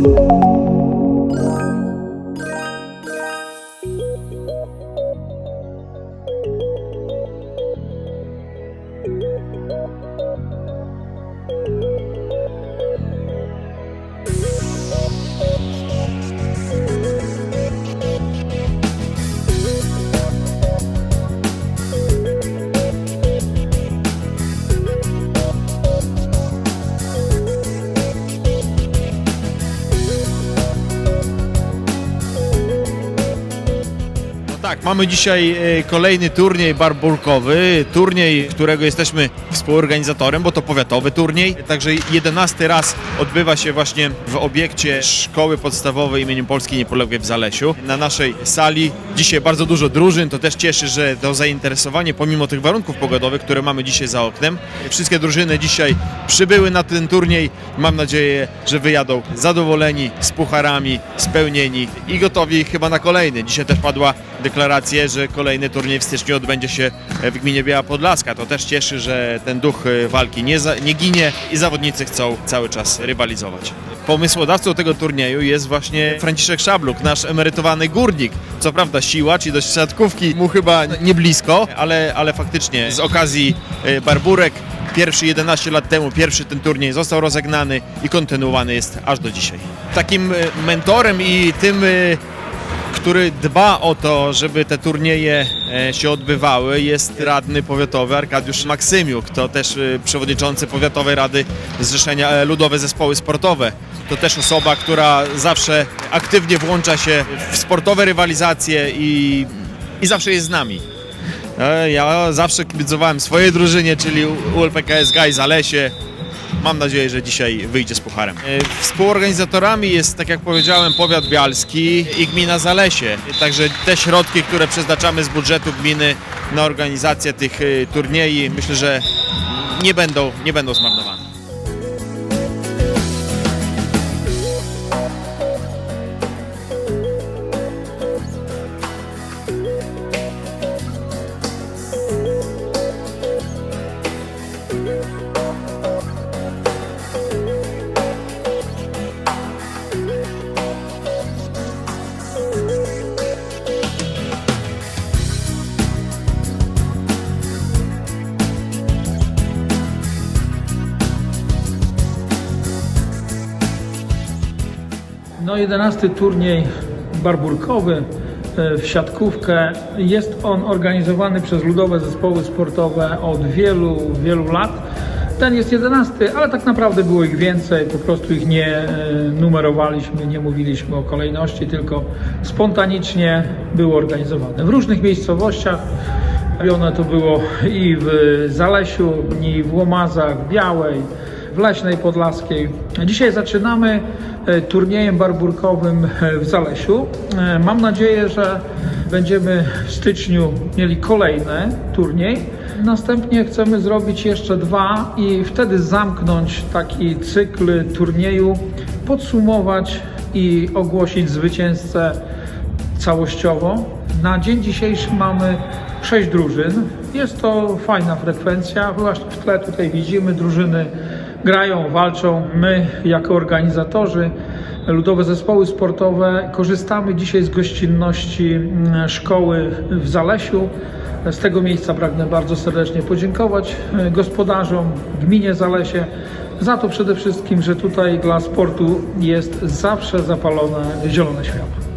No tak, mamy dzisiaj e, kolejny turniej barburkowy, turniej, którego jesteśmy współorganizatorem, bo to powiatowy turniej. Także 11 raz odbywa się właśnie w obiekcie Szkoły Podstawowej im. Polskiej Niepodległej w Zalesiu. Na naszej sali dzisiaj bardzo dużo drużyn, to też cieszy, że to zainteresowanie, pomimo tych warunków pogodowych, które mamy dzisiaj za oknem. Wszystkie drużyny dzisiaj przybyły na ten turniej. Mam nadzieję, że wyjadą zadowoleni, z pucharami, spełnieni i gotowi chyba na kolejny. Dzisiaj też padła deklaracja, że kolejny turniej w styczniu odbędzie się w gminie Biała Podlaska. To też cieszy, że ten duch e, walki nie, za, nie ginie i zawodnicy chcą cały czas rywalizować. Pomysłodawcą tego turnieju jest właśnie Franciszek Szabluk, nasz emerytowany górnik. Co prawda siłacz i do siatkówki mu chyba nie blisko, ale, ale faktycznie z okazji e, Barburek Pierwszy 11 lat temu, pierwszy ten turniej został rozegnany i kontynuowany jest aż do dzisiaj. Takim e, mentorem i tym, który dba o to, żeby te turnieje e, się odbywały, jest radny powiatowy Arkadiusz Maksymiuk. To też e, przewodniczący Powiatowej Rady Zrzeszenia e, Ludowe Zespoły Sportowe. To też osoba, która zawsze aktywnie włącza się w sportowe rywalizacje i, i zawsze jest z nami. Ja zawsze kibicowałem swojej drużynie, czyli ULPKS Gaj Zalesie. Mam nadzieję, że dzisiaj wyjdzie z pucharem. E, Współorganizatorami jest, tak jak powiedziałem, powiat bialski i gmina Zalesie. Także te środki, które przeznaczamy z budżetu gminy na organizację tych e, turniejów, myślę, że nie będą, nie będą zmarnowane. No 11 turniej barburkowy e, w siatkówkę. Jest on organizowany przez ludowe zespoły sportowe od wielu, wielu lat. Ten jest 11, ale tak naprawdę było ich więcej, po prostu ich nie e, numerowaliśmy, nie mówiliśmy o kolejności, tylko spontanicznie było organizowane w różnych miejscowościach. Robione to było i w Zalesiu, i w Łomazach, w Białej, w Leśnej Podlaskiej. Dzisiaj zaczynamy turniejem barburkowym e, w Zalesiu. E, Mam nadzieję, że będziemy w styczniu mieli kolejny turniej. Następnie chcemy zrobić jeszcze dwa i wtedy zamknąć taki cykl turnieju, podsumować i ogłosić zwycięzcę całościowo. Na dzień dzisiejszy mamy sześć drużyn. Jest to fajna frekwencja. Właśnie w tle tutaj widzimy drużyny grają, walczą. My jako organizatorzy, ludowe zespoły sportowe korzystamy dzisiaj z gościnności mm, szkoły w Zalesiu. Z tego miejsca pragnę bardzo serdecznie podziękować e, gospodarzom, gminie Zalesie za to przede wszystkim, że tutaj dla sportu jest zawsze zapalone zielone światło.